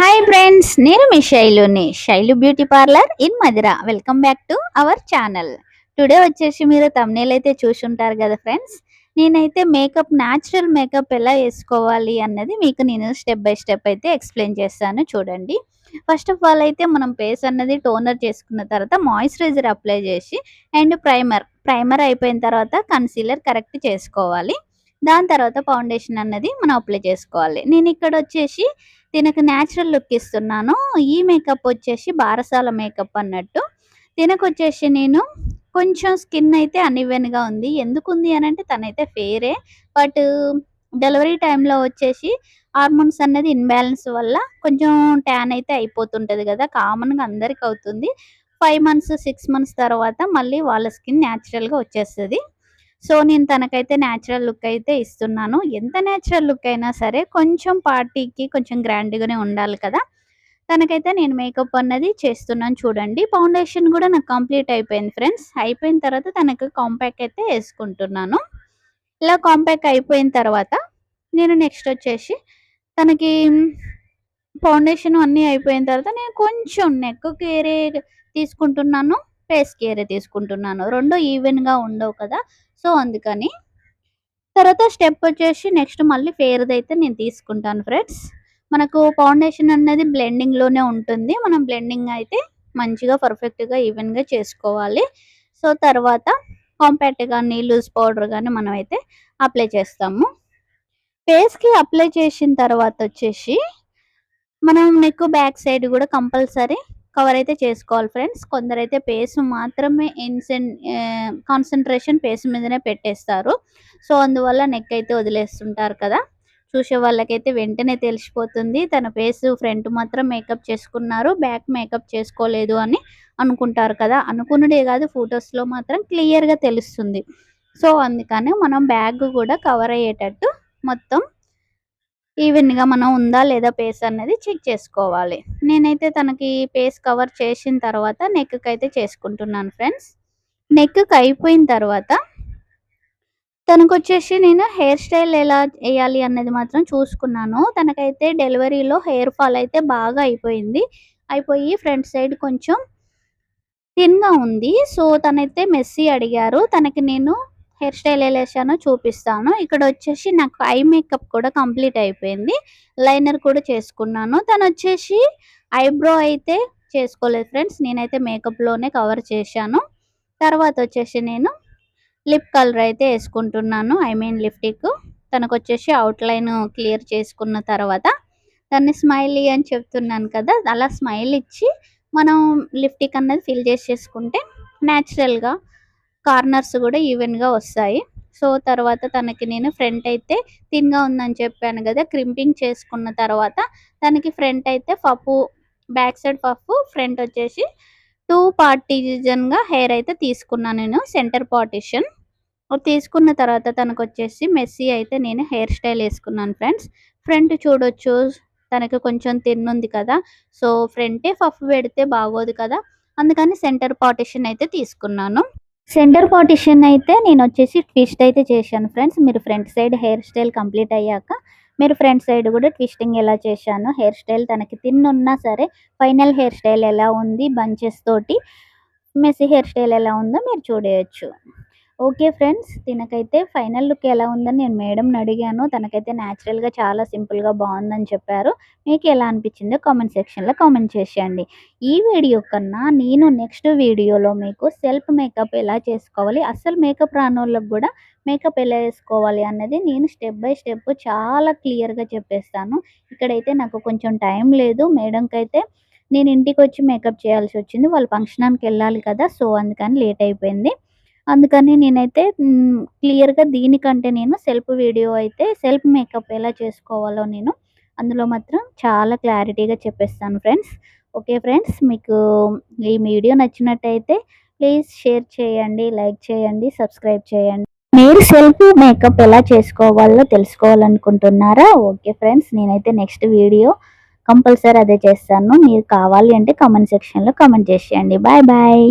Hi friends నేను మీ శైలుని Shailu beauty parlour in Madira welcome back to our channel today వచ్చేసి మీరు thumbnail అయితే చూసుంటారు కదా ఫ్రెండ్స్ నేనైతే మేకప్ న్యాచురల్ మేకప్ ఎలా వేసుకోవాలి అన్నది మీకు నేను స్టెప్ బై స్టెప్ అయితే ఎక్స్ప్లెయిన్ చేస్తాను చూడండి. ఫస్ట్ ఆఫ్ ఆల్ అయితే మనం ఫేస్ అన్నది టోనర్ చేసుకున్న తర్వాత మాయిశ్చరైజర్ అప్లై చేసి అండ్ ప్రైమర్ ప్రైమర్ అయిపోయిన తర్వాత కన్సీలర్ కరెక్ట్ చేసుకోవాలి. దాని తర్వాత ఫౌండేషన్ అన్నది మనం అప్లై చేసుకోవాలి. నేను ఇక్కడ వచ్చేసి తినకు న్యాచురల్ లుక్ ఇస్తున్నాను. ఈ మేకప్ వచ్చేసి బారసాల మేకప్ అన్నట్టు. తినకు వచ్చేసి నేను కొంచెం స్కిన్ అయితే అన్ఈవెన్గా ఉంది. ఎందుకు ఉంది అని అంటే తనైతే ఫేరే బట్ డెలివరీ టైంలో వచ్చేసి హార్మోన్స్ అన్నది ఇన్బ్యాలెన్స్ వల్ల కొంచెం ట్యాన్ అయితే అయిపోతుంటుంది కదా. కామన్గా అందరికి అవుతుంది. ఫైవ్ మంత్స్ సిక్స్ మంత్స్ తర్వాత మళ్ళీ వాళ్ళ స్కిన్ న్యాచురల్గా వచ్చేస్తుంది. సో నేను తనకైతే న్యాచురల్ లుక్ అయితే ఇస్తున్నాను. ఎంత న్యాచురల్ లుక్ అయినా సరే కొంచెం పార్టీకి కొంచెం గ్రాండ్గానే ఉండాలి కదా. తనకైతే నేను మేకప్ అన్నది చేస్తున్నాను చూడండి. ఫౌండేషన్ కూడా నాకు కంప్లీట్ అయిపోయింది ఫ్రెండ్స్ అయిపోయిన తర్వాత తనకు కాంపాక్ట్ అయితే వేసుకుంటున్నాను. ఇలా కాంపాక్ట్ అయిపోయిన తర్వాత నేను నెక్స్ట్ వచ్చేసి తనకి ఫౌండేషన్ అన్నీ అయిపోయిన తర్వాత నేను కొంచెం నెక్కు కేరే తీసుకుంటున్నాను. ఫేస్ కేర్ తీసుకుంటున్నాను. రెండు ఈవెన్గా ఉండవు కదా. సో అందుకని తర్వాత స్టెప్ వచ్చేసి నెక్స్ట్ మళ్ళీ ఫేర్ది అయితే నేను తీసుకుంటాను ఫ్రెండ్స్. మనకు ఫౌండేషన్ అనేది బ్లెండింగ్లోనే ఉంటుంది. మనం బ్లెండింగ్ అయితే మంచిగా పర్ఫెక్ట్గా ఈవెన్గా చేసుకోవాలి. సో తర్వాత కాంపాక్ట్ కానీ లూజ్ పౌడర్ కానీ మనం అయితే అప్లై చేస్తాము. ఫేస్కి అప్లై చేసిన తర్వాత వచ్చేసి మనం నెక్ బ్యాక్ సైడ్ కూడా కంపల్సరీ కవర్ అయితే చేసుకోవాలి ఫ్రెండ్స్ కొందరైతే పేస్ మాత్రమే ఇన్సెన్ కాన్సన్ట్రేషన్ పేస్ మీదనే పెట్టేస్తారు. సో అందువల్ల నెక్ అయితే వదిలేస్తుంటారు కదా. చూసే వాళ్ళకైతే వెంటనే తెలిసిపోతుంది. తన ఫేస్ ఫ్రంట్ మాత్రం మేకప్ చేసుకున్నారు. బ్యాక్ మేకప్ చేసుకోలేదు అని అనుకుంటారు కదా. అనుకున్నదే కాదు ఫొటోస్లో మాత్రం క్లియర్గా తెలుస్తుంది. సో అందుకనే మనం బ్యాగ్ కూడా కవర్ అయ్యేటట్టు మొత్తం ఈవెన్గా మనం ఉందా లేదా పేస్ అనేది చెక్ చేసుకోవాలి. నేనైతే తనకి పేస్ కవర్ చేసిన తర్వాత నెక్కి అయితే చేసుకుంటున్నాను ఫ్రెండ్స్ నెక్కి అయిపోయిన తర్వాత తనకు వచ్చేసి నేను హెయిర్ స్టైల్ ఎలా వేయాలి అన్నది మాత్రం చూసుకున్నాను. తనకైతే డెలివరీలో హెయిర్ ఫాల్ అయితే బాగా అయిపోయింది. అయిపోయి ఫ్రంట్ సైడ్ కొంచెం థిన్గా ఉంది. సో తనైతే మెస్సీ అడిగారు. తనకి నేను హెయిర్ స్టైల్ ఎలా వేసానో చూపిస్తాను. ఇక్కడ వచ్చేసి నాకు ఐ మేకప్ కూడా కంప్లీట్ అయిపోయింది. లైనర్ కూడా చేసుకున్నాను. తను వచ్చేసి ఐబ్రో అయితే చేసుకోలేదు ఫ్రెండ్స్. నేనైతే మేకప్లోనే కవర్ చేశాను. తర్వాత వచ్చేసి నేను లిప్ కలర్ అయితే వేసుకుంటున్నాను. ఐ మీన్ లిప్టిక్ తనకు వచ్చేసి అవుట్లైన్ క్లియర్ చేసుకున్న తర్వాత దాన్ని స్మైలీ అని చెప్తున్నాను కదా అలా స్మైల్ ఇచ్చి మనం లిప్టిక్ అన్నది ఫిల్ చేసేసుకుంటే న్యాచురల్గా కార్నర్స్ కూడా ఈవెన్గా వస్తాయి. సో తర్వాత తనకి నేను ఫ్రంట్ అయితే థిన్గా ఉందని చెప్పాను కదా క్రింపింగ్ చేసుకున్న తర్వాత తనకి ఫ్రంట్ అయితే puff back side puff front వచ్చేసి టూ పార్టీజన్గా హెయిర్ అయితే తీసుకున్నాను నేను సెంటర్ పార్టిషన్. తీసుకున్న తర్వాత తనకు వచ్చేసి మెస్సీ అయితే నేను హెయిర్ స్టైల్ వేసుకున్నాను ఫ్రెండ్స్. ఫ్రంట్ చూడొచ్చు తనకి కొంచెం తిన్నుంది కదా సో ఫ్రంటే పఫ్ పెడితే బాగోదు కదా అందుకని సెంటర్ పార్టిషన్ అయితే తీసుకున్నాను. సెంటర్ పార్టిషన్ అయితే నేను వచ్చేసి ట్విస్ట్ అయితే చేశాను ఫ్రెండ్స్. మీరు front side hair style complete అయ్యాక మీరు ఫ్రంట్ సైడ్ కూడా ట్విస్టింగ్ ఎలా చేశాను హెయిర్ స్టైల్ తనకి తిన్నున్నా సరే ఫైనల్ హెయిర్ స్టైల్ ఎలా ఉంది బంచెస్ తోటి మెస్సీ హెయిర్ స్టైల్ ఎలా ఉందో మీరు చూడవచ్చు ఓకే ఫ్రెండ్స్ తినకైతే ఫైనల్ లుక్ ఎలా ఉందని నేను మేడంని అడిగాను. తనకైతే న్యాచురల్గా చాలా సింపుల్గా బాగుందని చెప్పారు. మీకు ఎలా అనిపించిందో కామెంట్ సెక్షన్లో కామెంట్ చేసేయండి. ఈ వీడియో కన్నా నేను నెక్స్ట్ వీడియోలో మీకు సెల్ఫ్ మేకప్ ఎలా చేసుకోవాలి అసలు మేకప్ రానోళ్ళకి కూడా మేకప్ ఎలా వేసుకోవాలి అన్నది నేను స్టెప్ బై స్టెప్ చాలా క్లియర్గా చెప్పేస్తాను. ఇక్కడైతే నాకు కొంచెం టైం లేదు. మేడంకి అయితే నేను ఇంటికి వచ్చి మేకప్ చేయాల్సి వచ్చింది. వాళ్ళు ఫంక్షన్కి వెళ్ళాలి కదా సో అందుకని లేట్ అయిపోయింది. అందుకని నేనైతే క్లియర్గా దీనికంటే నేను సెల్ఫ్ వీడియో అయితే సెల్ఫ్ మేకప్ ఎలా చేసుకోవాలో నేను అందులో మాత్రం చాలా క్లారిటీగా చెప్పేస్తాను ఫ్రెండ్స్. ఓకే ఫ్రెండ్స్ మీకు ఈ వీడియో నచ్చినట్టయితే ప్లీజ్ షేర్ చేయండి లైక్ చేయండి సబ్స్క్రైబ్ చేయండి. మీరు సెల్ఫ్ మేకప్ ఎలా చేసుకోవాలో తెలుసుకోవాలనుకుంటున్నారా? ఓకే ఫ్రెండ్స్ నేనైతే నెక్స్ట్ వీడియో కంపల్సరీ అదే చేస్తాను. మీరు కావాలి అంటే కామెంట్ సెక్షన్లో కామెంట్ చేసేయండి. Bye bye.